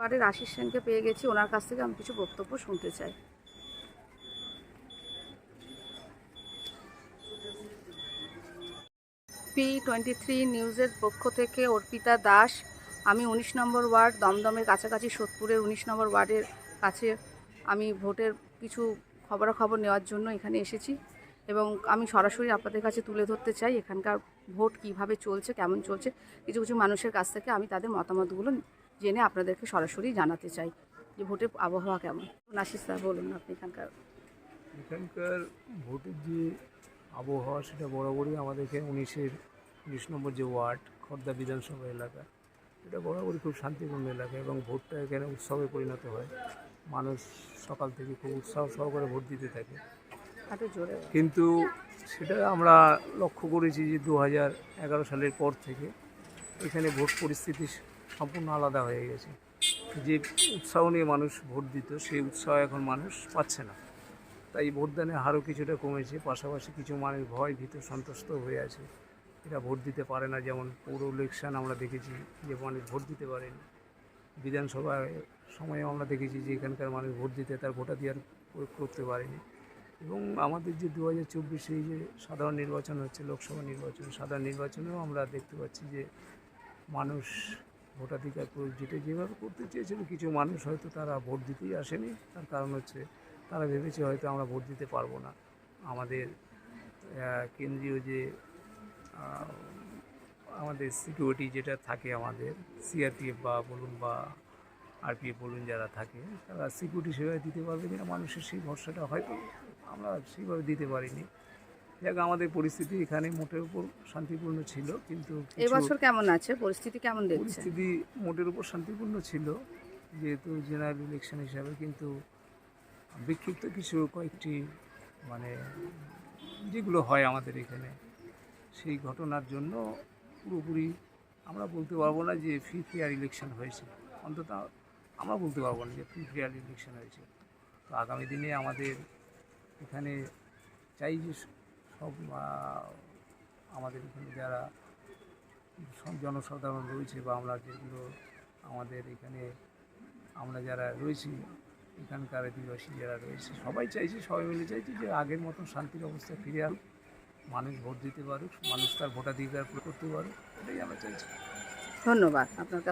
ওয়ার্ডের আশিস সেনকে পেয়ে গেছি, ওনার কাছ থেকে আমি কিছু বক্তব্য শুনতে চাই। পি টোয়েন্টি থ্রি নিউজের পক্ষ থেকে অর্পিতা দাস, আমি উনিশ নম্বর ওয়ার্ড, দমদমের কাছাকাছি সোদপুরের উনিশ নম্বর ওয়ার্ডের কাছে আমি ভোটের কিছু খবরাখবর নেওয়ার জন্য এখানে এসেছি এবং আমি সরাসরি আপনাদের কাছে তুলে ধরতে চাই, এখানকার ভোট কীভাবে চলছে, কেমন চলছে, কিছু কিছু মানুষের কাছ থেকে আমি তাদের মতামতগুলো জেনে আপনাদেরকে সরাসরি জানাতে চাই যে ভোটের আবহাওয়া কেমন? নাসির স্যার বলুন আপনি এখানকার। এখানকার ভোটের যে আবহাওয়া সেটা বরাবরই আমাদের এখানে উনিশের উনিশ নম্বর যে ওয়ার্ড খর্দা বিধানসভা এলাকা এটা বরাবরই খুব শান্তিপূর্ণ এলাকা এবং ভোটটা এখানে উৎসবে পরিণত হয়। মানুষ সকাল থেকে খুব উৎসাহ সহকারে ভোট দিতে থাকে। কিন্তু সেটা আমরা লক্ষ্য করেছি যে দু হাজার এগারো সালের পর থেকে এখানে ভোট পরিস্থিতি সম্পূর্ণ আলাদা হয়ে গেছে। যে উৎসাহ নিয়ে মানুষ ভোট দিত, সেই উৎসাহ এখন মানুষ পাচ্ছে না। তাই ভোটদানের হারও কিছুটা কমেছে, পাশাপাশি কিছু মানুষ ভয়, ভীত সন্তুষ্ট হয়ে আছে। এরা ভোট দিতে পারে না, যেমন পৌর ইলেকশন আমরা দেখেছি যে মানুষ ভোট দিতে পারেনি বিধানসভায় সময়ে আমরা দেখেছি যে এখানকার মানুষ ভোট দিতে তার ভোটাধিকার প্রয়োগ করতে পারেনি। এবং আমাদের যে দু হাজার চব্বিশে যে সাধারণ নির্বাচন হচ্ছে, লোকসভা নির্বাচন, সাধারণ নির্বাচনেও আমরা দেখতে পাচ্ছি যে মানুষ ভোটাধিকার প্রয়োগ যেটা যেভাবে করতে চেয়েছিল, কিছু মানুষ হয়তো তারা ভোট দিতেই আসেনি। তার কারণ হচ্ছে তারা ভেবেছে হয়তো আমরা ভোট দিতে পারব না। আমাদের কেন্দ্রীয় যে আমাদের সিকিউরিটি যেটা থাকে আমাদের, সিআরপিএফ বা বলুন বা আরপিএফ বলুন যারা থাকে, তারা সিকিউরিটি সেভাবে দিতে পারবে কিনা মানুষের সেই ভরসাটা হয়তো আমরা সেইভাবে দিতে পারিনি। যাক আমাদের পরিস্থিতি এখানে মোটের উপর শান্তিপূর্ণ ছিল কিন্তু এবছর কেমন আছে? পরিস্থিতি কেমন পরিস্থিতি মোটের উপর শান্তিপূর্ণ ছিল যেহেতু জেনারেল ইলেকশন হিসাবে কিন্তু বিক্ষিপ্ত কিছু কয়েকটি মানে যেগুলো হয় আমাদের এখানে সেই ঘটনার জন্য পুরোপুরি আমরা বলতে পারব না যে ফ্রি ফেয়ার ইলেকশন হয়েছে। অন্তত আমরা বলতে পারব না যে ফ্রি ফেয়ার ইলেকশন হয়েছে। তো আগামী দিনে আমাদের এখানে চাই যে সব আমাদের এখানে যারা জনসাধারণ রয়েছে বা আমরা যেগুলো আমাদের এখানে, আমরা যারা রয়েছি, এখানকার আদিবাসী যারা রয়েছে, সবাই চাইছে, সবাই মিলে চাইছে যে আগের মতন শান্তির অবস্থা ফিরে আসুক মানুষ ভোট দিতে পারুক, মানুষ তার ভোটাধিকার করতে পারুক, এটাই আমরা চাইছি। ধন্যবাদ। আপনার কাছ